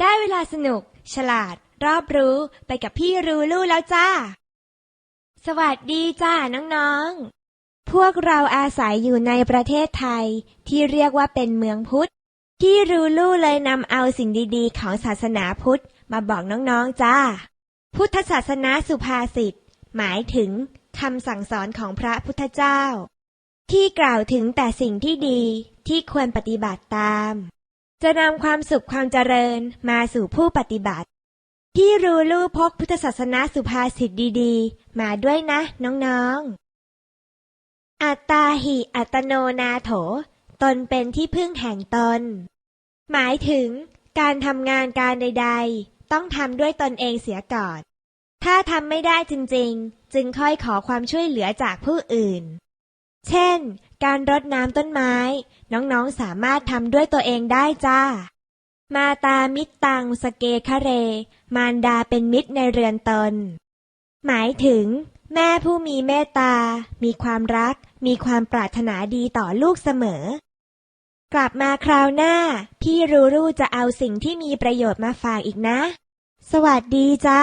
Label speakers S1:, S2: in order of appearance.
S1: ได้เวลาสนุก ฉลาด รอบรู้ไปกับพี่รูลู่แล้วจ้า สวัสดีจ้าน้องๆ พวกเราอาศัยอยู่ในประเทศไทย ที่เรียกว่าเป็นเมืองพุทธ พี่รูลู่เลยนำเอาสิ่งดีๆ ของศาสนาพุทธมาบอกน้องๆจ้า พุทธศาสนาสุภาษิตหมายถึงคำสั่งสอนของพระพุทธเจ้า ที่กล่าวถึงแต่สิ่งที่ดีที่ควรปฏิบัติตาม จะนำความสุขความเจริญมาสู่ผู้ปฏิบัติ พี่รูลู่พกพุทธศาสนาสุภาษิตดีๆ มาด้วยนะน้องๆ อัตตาหิอัตโนนาโถ ตนเป็นที่พึ่งแห่งตน หมายถึงการทำงานการใด ๆ ต้องทำด้วยตนเองเสียก่อน ถ้าทำไม่ได้จริงๆ จึงค่อยขอความช่วยเหลือจากผู้อื่น เช่น การรดน้ำต้นไม้ น้องๆสามารถทำด้วยตัวเองได้จ้า มาตามิตตังสเกคะเร มารดาเป็นมิตรในเรือนตน หมายถึง แม่ผู้มีเมตตา มีความรัก มีความปรารถนาดีต่อลูกเสมอ กลับมาคราวหน้า พี่รูรูจะเอาสิ่งที่มีประโยชน์มาฝากอีกนะ สวัสดีจ้า